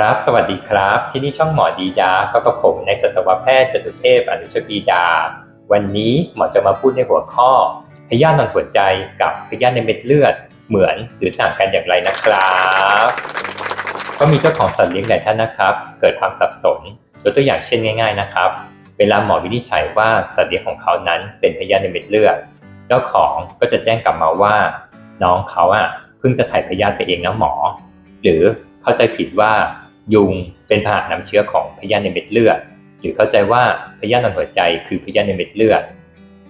ครับ สวัสดีครับ ที่นี่ช่องหมอดีดา ก็กับผมในสัตวแพทย์จตุเทพอนุชปีดา วันนี้หมอจะมาพูดในหัวข้อพยาธินอนหัวใจกับพยาธิในเม็ดเลือดเหมือนหรือต่างกันอย่างไรนะครับ ก็มีเจ้าของสัตว์เลี้ยงหลายท่านนะครับ เกิดความสับสนยกตัวอย่างเช่นง่าย ๆนะครับ เวลาหมอวินิจฉัยว่าสัตว์เลี้ยงของเขานั้นเป็นพยาธิในเม็ดเลือด เจ้าของก็จะแจ้งกลับมาว่า น้องเขาอะเพิ่งจะถ่ายพยาธิไปเองนะหมอ หรือเข้าใจผิดว่า ยุงเป็นพาหะนำเชื้อของพยาธิในเม็ดเลือด หรือเข้าใจว่าพยาธิในหัวใจคือพยาธิในเม็ดเลือด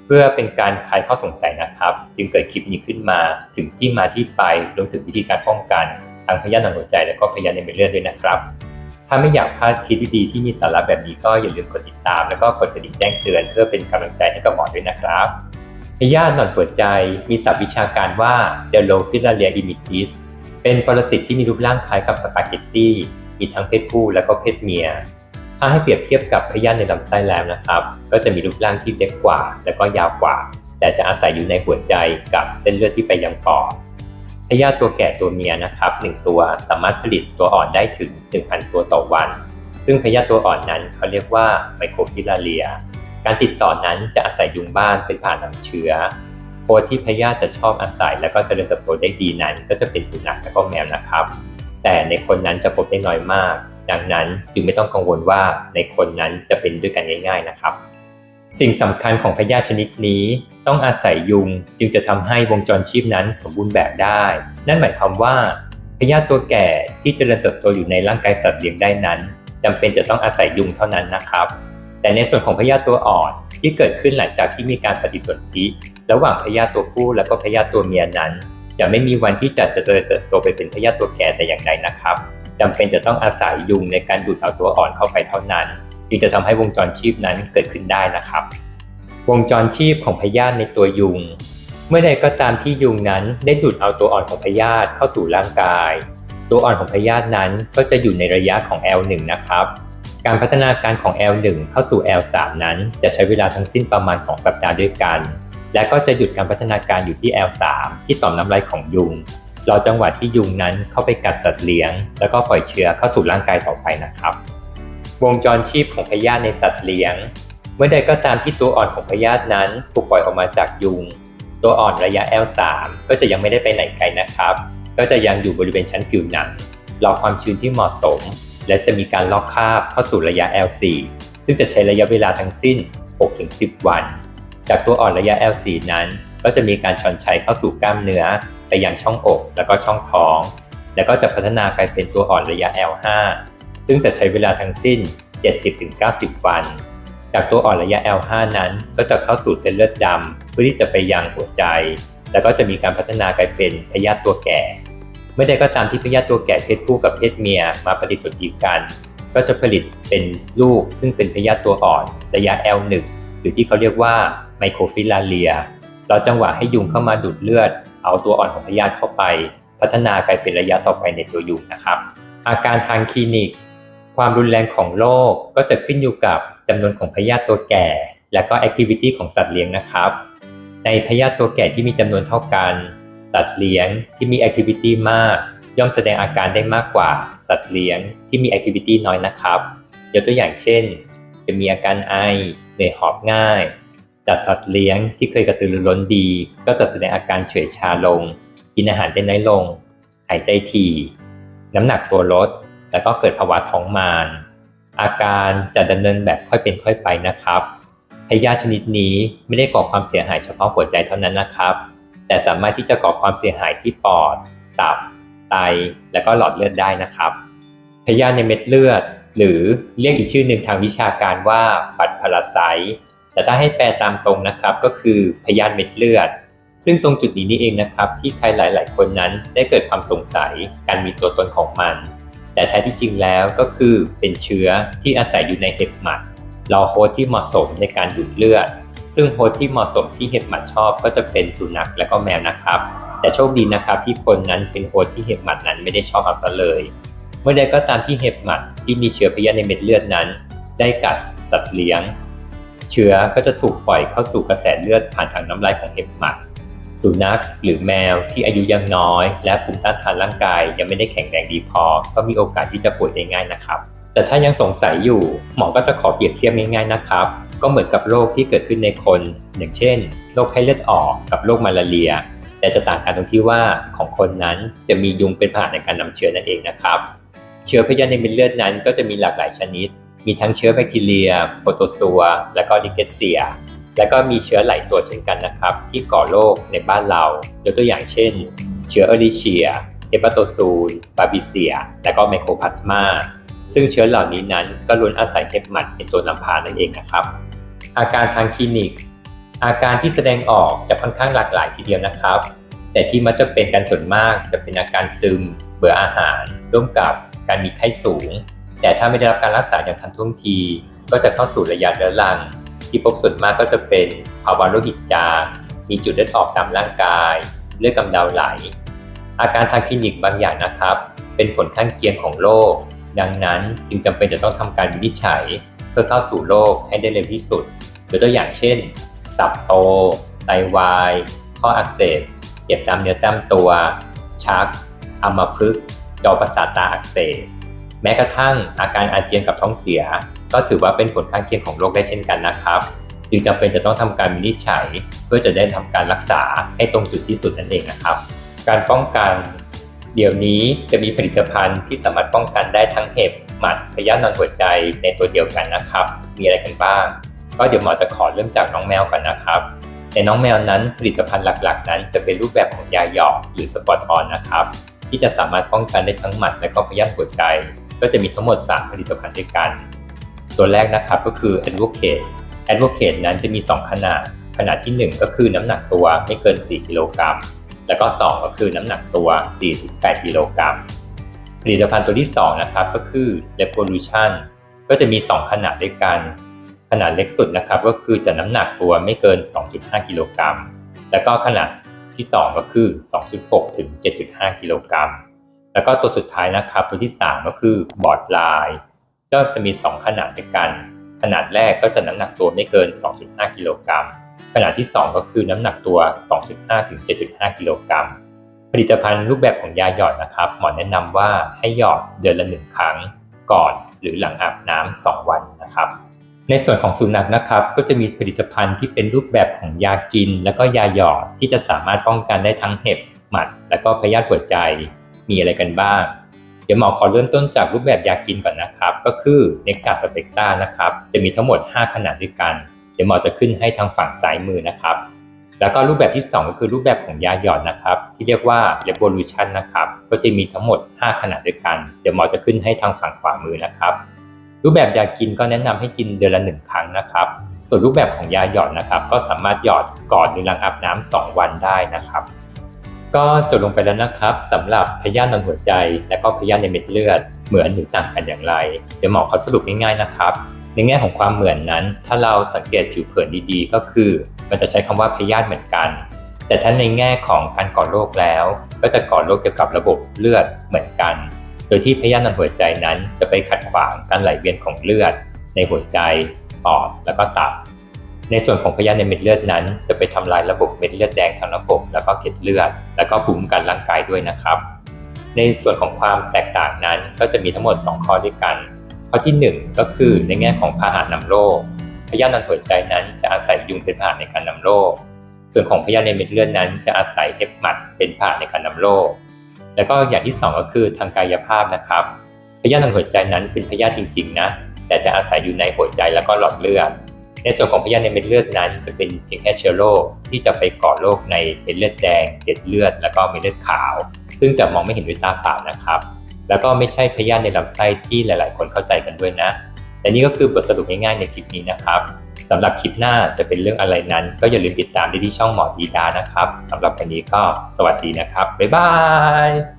เพื่อเป็นการคลายข้อสงสัยนะครับ จึงเกิดคลิปนี้ขึ้นมาถึงที่มาที่ไปรวมถึงวิธีการป้องกันทั้งพยาธิในหัวใจและก็พยาธิในเม็ดเลือดด้วยนะครับ ถ้าไม่อยากพลาดคลิปดีๆที่มีสาระแบบนี้ก็อย่าลืมกดติดตาม แล้วก็กดกระดิ่งแจ้งเตือน เพื่อเป็นกำลังใจให้กับหมอด้วยนะครับพยาธิหนอนหัวใจมีศัพท์วิชาการว่า d e l o p h i l a r i a imitis เป็นปรสิตที่มีรูปร่างคล้ายกับสปาเกตตี้ มีทั้งเพศผู้และก็เพศเมีย ถ้าให้เปรียบเทียบกับพยาธิในลำไส้แล้วนะครับ ก็จะมีรูปร่างที่เล็กกว่า และก็ยาวกว่า แต่จะอาศัยอยู่ในหัวใจกับเส้นเลือดที่ไปยังปอดพยาธิตัวแก่ตัวเมียนะครับหนึ่งตัวสามารถผลิตตัวอ่อนได้ถึง 1,000 ตัวต่อวัน ซึ่งพยาธิตัวอ่อนนั้นเขาเรียกว่าไมโครฟิลาเรีย การติดต่อนั้นจะอาศัยยุงบ้านเป็นผ่านนำเชื้อโพที่พยาธิจะชอบอาศัย และก็เจริญเติบโตได้ดีนั้น ก็จะเป็นสุนัขและก็แมวนะครับ แต่ในคนนั้นจะพบได้น้อยมาก ดังนั้นจึงไม่ต้องกังวลว่าในคนนั้นจะเป็นด้วยกันง่าย ๆนะครับ สิ่งสำคัญของพยาธิชนิดนี้ต้องอาศัยยุงจึงจะทำให้วงจรชีพนั้นสมบูรณ์แบบได้ นั่นหมายความว่าพยาธิตัวแก่ที่เจริญเติบโตอยู่ในร่างกายสัตว์เลี้ยงได้นั้นจำเป็นจะต้องอาศัยยุงเท่านั้นนะครับ แต่ในส่วนของพยาธิตัวอ่อนที่เกิดขึ้นหลังจากที่มีการปฏิสนธิระหว่างพยาธิตัวผู้และก็พยาธิตัวเมียนั้น จะไม่มีวันที่จะเจริญเติบโตไปเป็นพยาธิตัวแก่แต่อย่างใดนะครับจำเป็นจะต้องอาศัยยุงในการดูดเอาตัวอ่อนเข้าไปเท่านั้นจึงจะทำให้วงจรชีพนั้นเกิดขึ้นได้นะครับ วงจรชีพของพยาธิในตัวยุง เมื่อใดก็ตามที่ยุงนั้นได้ดูดเอาตัวอ่อนของพยาธิเข้าสู่ร่างกาย ตัวอ่อนของพยาธินั้นก็จะอยู่ในระยะของ L1 นะครับ การพัฒนาการของ L1 เข้าสู่ L3 นั้นจะใช้เวลาทั้งสิ้นประมาณ 2 สัปดาห์ด้วยกัน และก็จะหยุดการพัฒนาการอยู่ที่ L3 ที่ต่อมน้ำลายของยุง รอจังหวะที่ยุงนั้นเข้าไปกัดสัตว์เลี้ยง แล้วก็ปล่อยเชื้อเข้าสู่ร่างกายต่อไปนะครับ วงจรชีพของพยาธิในสัตว์เลี้ยง เมื่อใดก็ตามที่ตัวอ่อนของพยาธินั้นถูกปล่อยออกมาจากยุง ตัวอ่อนระยะ L3 ก็จะยังไม่ได้ไปไหนไกลนะครับ ก็จะยังอยู่บริเวณชั้นผิวหนังรอความชื้นที่เหมาะสม และจะมีการลอกคราบเข้าสู่ระยะ L4 ซึ่งจะใช้ระยะเวลาทั้งสิ้น 6-10 วัน จากตัวอ่อนระยะ L4 นั้น ก็จะมีการชอนชัยเข้าสู่กล้ามเนื้อไปยังช่องอก แล้วก็ช่องท้อง แล้วก็จะพัฒนากลายเป็นตัวอ่อนระยะ L5 ซึ่งจะใช้เวลาทั้งสิ้น 70-90 วัน จากตัวอ่อนระยะ L5 นั้น ก็จะเข้าสู่เส้นเลือดดำเพื่อที่จะไปยังหัวใจ แล้วก็จะมีการพัฒนากลายเป็นพยาธิตัวแก่ เมื่อใดก็ตามที่พยาธิตัวแก่เพศผู้กับเพศเมียมาปฏิสนธิกัน ก็จะผลิตเป็นลูกซึ่งเป็นพยาธิตัวอ่อนระยะ L1 หรือที่เขาเรียกว่า ไมโครฟิลาเรียรอจังหวะให้ยุงเข้ามาดูดเลือด เอาตัวอ่อนของพยาธิเข้าไป พัฒนากลายเป็นระยะต่อไปในตัวยุงนะครับ อาการทางคลินิก ความรุนแรงของโรคก็จะขึ้นอยู่กับจำนวนของพยาธิตัวแก่ และก็แอคทิวิตี้ของสัตว์เลี้ยงนะครับ ในพยาธิตัวแก่ที่มีจำนวนเท่ากัน สัตว์เลี้ยงที่มีแอคทิวิตี้มาก ย่อมแสดงอาการได้มากกว่า สัตว์เลี้ยงที่มีแอคทิวิตี้น้อยนะครับยกตัวอย่างเช่น จะมีอาการไอเหนื่อยหอบง่าย จัดสัตว์เลี้ยงที่เคยกระตือรือร้นดี ก็จะแสดงอาการเฉื่อยชาลง กินอาหารได้น้อยลง หายใจถี่ น้ำหนักตัวลด แล้วก็เกิดภาวะท้องมานอาการจะดำเนินแบบค่อยเป็นค่อยไปนะครับพยาชนิดนี้ไม่ได้ก่อความเสียหายเฉพาะหัวใจเท่านั้นนะครับ แต่สามารถที่จะก่อความเสียหายที่ปอด ตับ ไต และก็หลอดเลือดได้นะครับพยาธิในเม็ดเลือด หรือเรียกอีกชื่อหนึ่งทางวิชาการว่าปัดพาราไซ แต่ถ้าให้แปลตามตรงนะครับก็คือพยาธิเม็ดเลือด ซึ่งตรงจุดนี้นี่เองนะครับที่ใครหลาย ๆ คนนั้นได้เกิดความสงสัยการมีตัวตนของมัน แต่แท้ที่จริงแล้วก็คือเป็นเชื้อที่อาศัยอยู่ในเห็บหมัดรอโฮสที่เหมาะสมในการดูดเลือด ซึ่งโฮสที่เหมาะสมที่เห็บหมัดชอบก็จะเป็นสุนัขและก็แมวนะครับ แต่โชคดีนะครับที่คนนั้นเป็นโฮสที่เห็บหมัดนั้นไม่ได้ชอบเอาซะเลย เมื่อใดก็ตามที่เห็บหมัดที่มีเชื้อพยาธิในเม็ดเลือดนั้น ได้กัดสัตว์เลี้ยง เชื้อก็จะถูกปล่อยเข้าสู่กระแสเลือดผ่านทางน้ำลายของเห็บหมัด สุนัขหรือแมวที่อายุยังน้อย และภูมิต้านทานร่างกาย ยังไม่ได้แข็งแรงดีพอ ก็มีโอกาสที่จะป่วยได้ง่ายนะครับ แต่ถ้ายังสงสัยอยู่ หมอก็จะขอเปรียบเทียบง่ายๆนะครับ ก็เหมือนกับโรคที่เกิดขึ้นในคน อย่างเช่นโรคไข้เลือดออกกับโรคมาลาเรีย แต่จะต่างกันตรงที่ว่าของคนนั้นจะมียุงเป็นพาหะในการนำเชื้อนั่นเองนะครับ เชื้อพยาธิในเม็ดเลือดนั้นก็จะมีหลากหลายชนิด มีทั้งเชื้อแบคทีเรีย โปรโตซัว และก็ลิเกเซีย และก็มีเชื้อหลายตัวเช่นกันนะครับ ที่ก่อโรคในบ้านเรายกตัวอย่างเช่น เชื้อเอริเชียเฮปาโตซูลบาบิเซีย และก็ไมโครพลาสมาซึ่งเชื้อเหล่านี้นั้นก็ล้วนอาศัยเห็บหมัดเป็นตัวนำพานั่นเองนะครับ อาการทางคลินิก อาการที่แสดงออกจะค่อนข้างหลากหลายทีเดียวนะครับ แต่ที่มักจะเป็นกันส่วนมากจะเป็นอาการซึม เบื่ออาหาร ร่วมกับการมีไข้สูง แต่ถ้าไม่ได้รับการรักษาอย่างทันท่วงที ก็จะเข้าสู่ระยะเรื้อรัง ที่พบส่วนมากก็จะเป็นภาวะโลหิตจางมีจุดเลือดออกตามร่างกาย เลือดกำเดาไหล อาการทางคลินิกบางอย่างนะครับ เป็นผลข้างเคียงของโรคดังนั้นจึงจำเป็นจะต้องทำการวินิจฉัย เพื่อเข้าสู่โรคให้ได้เร็วที่สุดยกตัวอย่างเช่น ตับโต ไตวาย ข้ออักเสบ เจ็บตามเนื้อตามตัว ชัก อัมพฤกษ์จอประสาทตาอักเสบ แม้กระทั่งอาการอาเจียนกับท้องเสีย ก็ถือว่าเป็นผลข้างเคียงของโรคได้เช่นกันนะครับ จึงจำเป็นจะต้องทำการวินิจฉัย เพื่อจะได้ทำการรักษาให้ตรงจุดที่สุดนั่นเองนะครับ การป้องกัน เดี๋ยวนี้จะมีผลิตภัณฑ์ที่สามารถป้องกันได้ทั้งเห็บหมัดพยาธินอนหัวใจในตัวเดียวกันนะครับ มีอะไรกันบ้าง ก็เดี๋ยวหมอจะขอเริ่มจากน้องแมวก่อนนะครับในน้องแมวนั้นผลิตภัณฑ์หลักๆ นั้นจะเป็นรูปแบบของยาหยอกหรือสปอตออนนะครับที่จะสามารถป้องกันได้ทั้งหมัดและก็พยาธิหัวใจ ก็จะมีทั้งหมด 3 ผลิตภัณฑ์ด้วยกัน ตัวแรกนะครับก็คือ Advocate Advocate นั้นจะมี 2 ขนาด ขนาดที่ 1 ก็คือน้ำหนักตัวไม่เกิน 4 กิโลกรัม แล้วก็ 2 ก็คือน้ำหนักตัว 4-8 กิโลกรัม ผลิตภัณฑ์ตัวที่ 2 นะครับก็คือ Revolution ก็จะมี 2 ขนาดด้วยกัน ขนาดเล็กสุดนะครับก็คือจะน้ำหนักตัวไม่เกิน 2.5 กิโลกรัม แล้วก็ขนาดที่ 2 ก็คือ 2.6 ถึง 7.5 กิโลกรัม แล้วก็ตัวสุดท้ายนะครับตัวที่ 3 ก็คือบอร์ดไลน์ก็จะมี 2 ขนาดด้วยกัน ขนาดแรกก็จะน้ำหนักตัวไม่เกิน 2.5 กิโลกรัมขนาดที่ 2 ก็คือน้ำหนักตัว 2.5 ถึง 7.5 กิโลกรัมผลิตภัณฑ์รูปแบบของยาหยอดนะครับหมอแนะนำว่าให้หยอดเดือนละ1ครั้งก่อนหรือหลังอาบน้ำ2วันนะครับ ในส่วนของสุนัขนะครับ ก็จะมีผลิตภัณฑ์ที่เป็นรูปแบบของยากิน แล้วก็ยาหยอดที่จะสามารถป้องกันได้ทั้งเห็บ หมัด และก็พยาธิหัวใจ มีอะไรกันบ้าง เดี๋ยวหมอขอเริ่มต้นจากรูปแบบยากินก่อนนะครับ ก็คือเนกาสเปกตานะครับ จะมีทั้งหมด 5 ขนาดด้วยกัน เดี๋ยวหมอจะขึ้นให้ทางฝั่งซ้ายมือนะครับ แล้วก็รูปแบบที่ 2 ก็คือรูปแบบของยาหยอดนะครับ ที่เรียกว่า Revolution นะครับ ก็จะมีทั้งหมด 5 ขนาดด้วยกัน เดี๋ยวหมอจะขึ้นให้ทางฝั่งขวามือนะครับ รูปแบบยากินก็แนะนำให้กินเดือนละ1ครั้งนะครับส่วนรูปแบบของยาหยอดนะครับ ก็สามารถหยอดก่อนหรือหลังอาบน้ำ2วันได้นะครับ ก็จบลงไปแล้วนะครับสำหรับพยาธินอนหัวใจ และก็พยาธิในเม็ดเลือดเหมือนหรือต่างกันอย่างไร เดี๋ยวหมอเขาสรุปง่ายๆนะครับ ในแง่ของความเหมือนนั้น ถ้าเราสังเกตผิวเผินดีๆ ก็คือ มันจะใช้คำว่าพยาธิเหมือนกัน แต่ถ้าในแง่ของการก่อโรคแล้ว ก็จะก่อโรคเกี่ยวกับระบบเลือดเหมือนกัน โดยที่พยาธินอนหัวใจนั้นจะไปขัดขวางการไหลเวียนของเลือด ในหัวใจปอดแล้วก็ตับ ในส่วนของพยาธิในเม็ดเลือดนั้น จะไปทำลายระบบเม็ดเลือดแดงทั้งระบบ แล้วก็เกล็ดเลือด แล้วก็ภูมิคุ้มกันร่างกายด้วยนะครับ ในส่วนของความแตกต่างนั้นก็จะมีทั้งหมด 2 ข้อด้วยกัน ข้อที่ 1 ก็คือในแง่ของพาหะนำโรคพยาธินอนหัวใจนั้นจะอาศัยยุงเป็นพาหะในการนำโรค ส่วนของพยาธิในเม็ดเลือดนั้น จะอาศัยเห็บหมัดเป็นพาหะในการนำโรค แล้วก็อย่างที่ 2 ก็คือทางกายภาพนะครับพยาธินอนหัวใจนั้นเป็นพยาธิจริงๆนะแต่จะอาศัยอยู่ในหัวใจแล้วก็หลอดเลือด ในส่วนของพยาธิในเม็ดเลือดนั้นจะเป็นเพียงแค่เชื้อโรคที่จะไปก่อโรคในเม็ดเลือดแดงเกล็ดเลือด แล้วก็เม็ดเลือดขาว ซึ่งจะมองไม่เห็นด้วยตาเปล่านะครับ แล้วก็ไม่ใช่พยาธิในลำไส้ที่หลาย ๆ คนเข้าใจกันด้วยนะแต่นี่ก็คือบทสรุปง่ายๆในคลิปนี้นะครับสำหรับคลิปหน้าจะเป็นเรื่องอะไรนั้น ก็อย่าลืมติดตามได้ที่ช่องหมอดีดานะครับสำหรับวันนี้ก็สวัสดีนะครับบ๊ายบาย